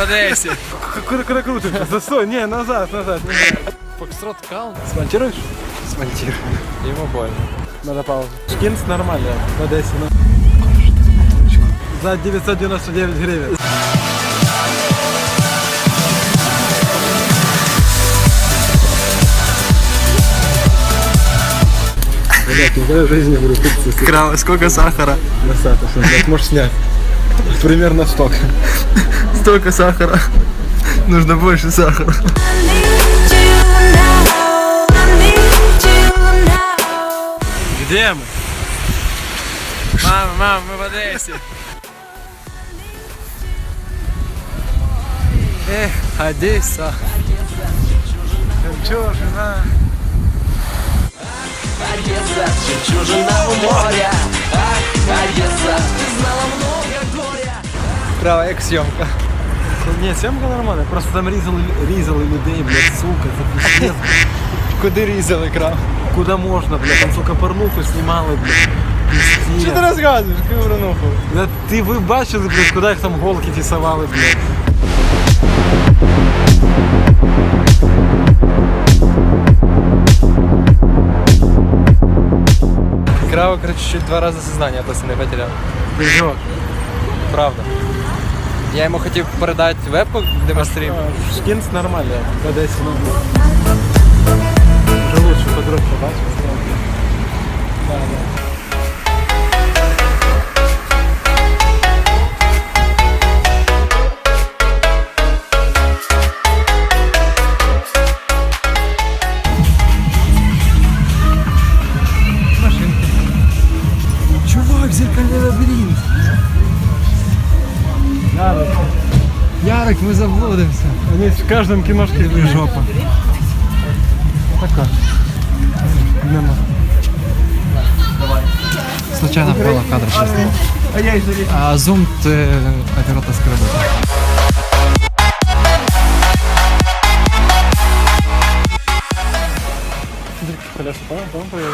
Одесі. Куда, куда крутимся? Застой, не, назад, назад. Фокстрот кал. Смонтируешь? Смонтирую. Ему больно. Надо паузу. Шкинс нормально, в Одессе, ну. За 999 гривен. Блять, никогда в жизни не буду сколько сахара? достаточно, блядь, можешь снять. Примерно столько. Столько сахара. Нужно больше сахара. Где мы? Мама, мама, мы в Одессе. Эх, Одесса. Чё, жена? Одесса, жемчужина у моря Ах, Одесса, ты знала много Крава, як зйомка. Ні, сьомка нормальна, просто там різали, різали людей, блядь, сука, це пиздец. Куди різали крав? Куда можна, блядь, там, сука, порнуху знімали, блядь. Що ти розказуєш? Кивронуху. Да Ти ви бачили, блядь, куди їх там голки тісували, блядь. Крава, короче, чуть два рази сознання пацани потеряв. Ти що? Правда. Я йому хотів передати вебку демонстрів. Шкінс нормально, в Одесі. Вже лучше подробно бачиш? Да, да. Ярик, ми заблудимося. Они в каждом киношке жопа. Така. Нема. Случайно впала в кадр чесно. А зум ти оператор скребе. Коляса, понял? Понял?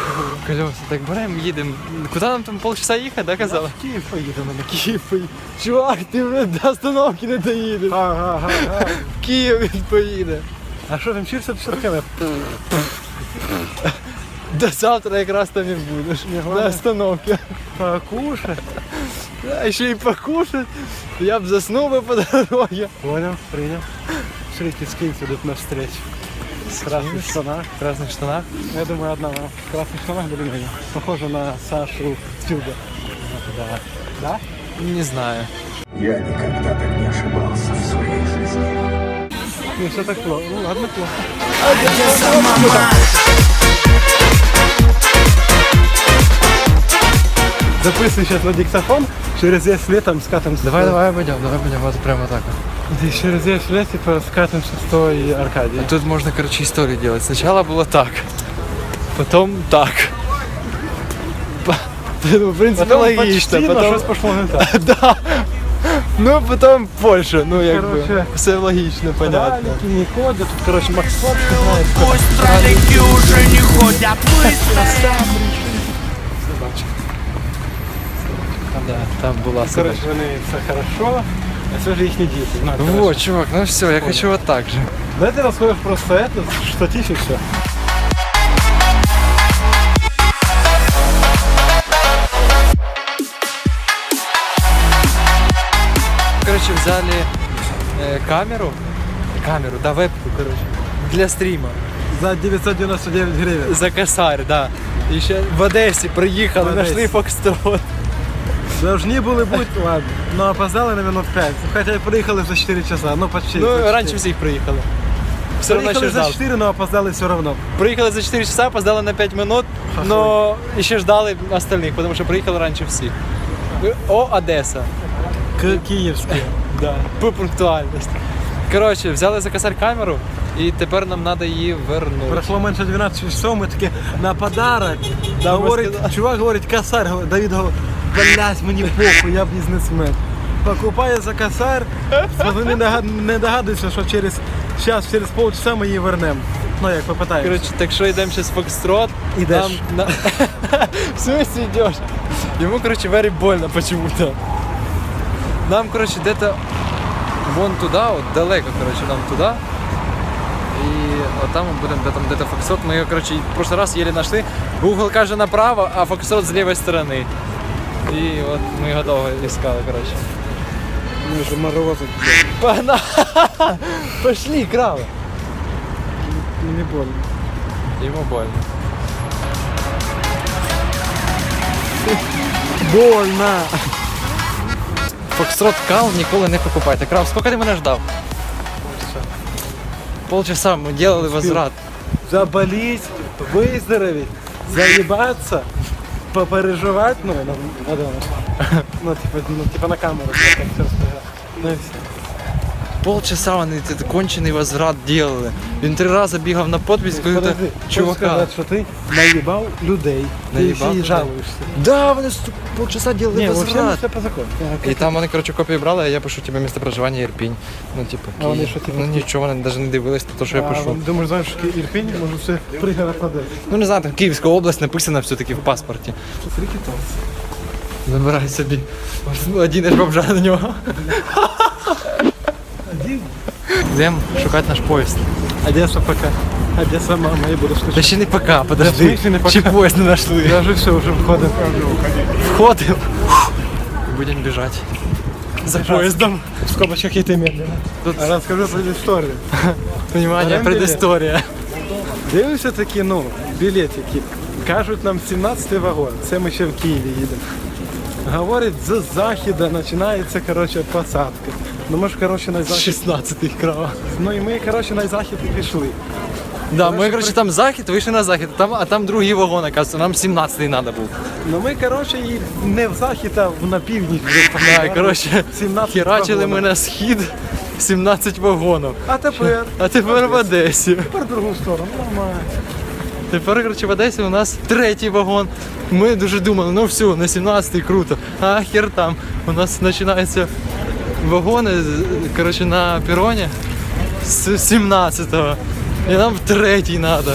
Колеса, так беремо, їдемо. Куди нам там полчаса їхати, да, казали? В Київ поїдемо, на Київ поїде. Чувак, ти вже до остановки не доїдеш. Ага, ага. В Київ він поїде. А що там вчився пішарками? До завтра якраз там і будеш. ладно. На остановці. Покушай. А ще й покушать. Я б заснув би по дорозі. Понял, с кем идут навстречу. В красных штанах. В красных штанах. Я думаю, одна в красных штанах, блин, меня. Похоже на Сашу Спилга. Да. Да? Не знаю. Я никогда так не ошибался в своей жизни. Не все так плохо. Ну ладно, плохо. Записывай сейчас на диктофон, через 10 лет там скатываемся. Давай, давай пойдем, давай пойдем, вот прямо так. И через 10 лет типа 100 и Аркадий. Тут можно, короче, историю делать. Сначала было так, потом так. Ну, в принципе, Потом логично. почти, но Потом... щось пошло не так. Да. Ну, потом Польша. Ну, як би. Короче, Все логично, понятно. Не ходят, тут, короче, Макс. Пусть троллики уже не ходят быстро Да, там була Короче, собака. вони все хорошо, а все же их не діти. Ну, Ну короче. вот, чувак, ну все, я хочу вот так же. Да ты расходишь просто это, штатив и все. Короче, взяли э, камеру, камеру, да, вебку, короче, для стрима. За 999 гривен. За косарь, да. І ще в Одесі приїхали, В Одесі. знайшли фокстрот. Должны были быть, ладно, но опоздали на минут 5. Хотя и приехали за 4 часа, ну почти. за Ну, 4. раніше всіх приїхали. Все одно ще Приехали за ждали. 4, но опоздали все равно. Приїхали за 4 часа, опоздали на 5 минут, но і ще ждали остальних, тому що приїхали раніше всіх. О, Одеса. К киевские. Да. По пунктуальності. Коротше, взяли за косарь камеру, і тепер нам треба її вернути. Прошло меньше 12 часов, мы такие на подарок. Да, мы говорит, сказали. чувак говорит, косарь, говорит, Давид говорит, блядь, мені похуй, я бізнесмен. Покупає за косарь, вони не догад- не догадуються, що через час, через полчаса ми її вернемо. Ну як попитаємося. Коротше, так що йдемо зараз в Фокстрот. Ідеш. Нам, на... в смысле йдеш? Йому, короче, very больно почему-то. Нам, короче, где-то вон туди, от далеко, коротше, нам туди. І от там ми будемо, де там де-то Фокстрот. Ми його, коротше, в прошлый раз еле знайшли. Google каже направо, а Фокстрот з лівої сторони. І от ми його довго іскали, коротше. Ну, що морозить. Погнали! Пошли, крави! Мені больно. Йому больно. Больно! Фокстрот кал ніколи не покупайте. Крав, скільки ти мене ждав? Полчаса ми делали возврат. Заболеть, выздороветь, заебаться, попереживать, ну, на, на, ну, типа, ну, типа на камеру, так все сказал. Ну, і все. Полчаса вони цей кончений возврат делали. Він три рази бігав на подпись, коли Подожди, чувака. сказати, що ти наїбав людей, Наїбав ти жалуєшся. Да, вони полчаса делали Ні, возврат. все по закону. І там вони, коротше, копії брали, а я пишу тебе місце проживання Ірпінь. Ну, типу, А вони що, типу, Ну нічого, вони навіть не дивились на те, що я пишу. Думаєш, знаєш, що Ірпінь, може все пригород на. Ну не знаю, там Київська область написана все-таки в паспорті. Забирай собі. Один аж бомжа на нього. Один. Йдемо шукати наш поїзд. Одеса пока. Одеса мама, я буду Та скучати. ще не пока, Да, в подожди. смислі не пока? Ще поїзд не знайшли. Я вже все, вже входив. Входимо. І будемо біжати. За поїздом. В скобочках йти медленно. Тут, А Розкажу про історію. внимание, Берем предісторія. Дивимося такі, ну, білетики. Кажуть нам 17 вагон. Це ми ще в Києві їдемо. Говорять, з західу починається, коротше, посадка. Ну ми ж, коротше, на захід. 16-й крава. Ну і ми, коротше, на захід пішли. Да, ми, коротше, там захід, вийшли на захід, там, а там другий вагон, оказывается, нам 17-й треба був. Ну ми, коротше, і не в захід, а в- на вже Да, коротше, 17 херачили ми вагонів. на схід 17 вагонів. А тепер, А тепер в Одесі. тепер в другу сторону, нормально. Тепер, коротше, в Одесі у нас третій вагон. Ми дуже думали, ну все, на 17-й круто. А хер там. У нас починаються вагони, коротше, на пероні з 17-го. І нам третій треба.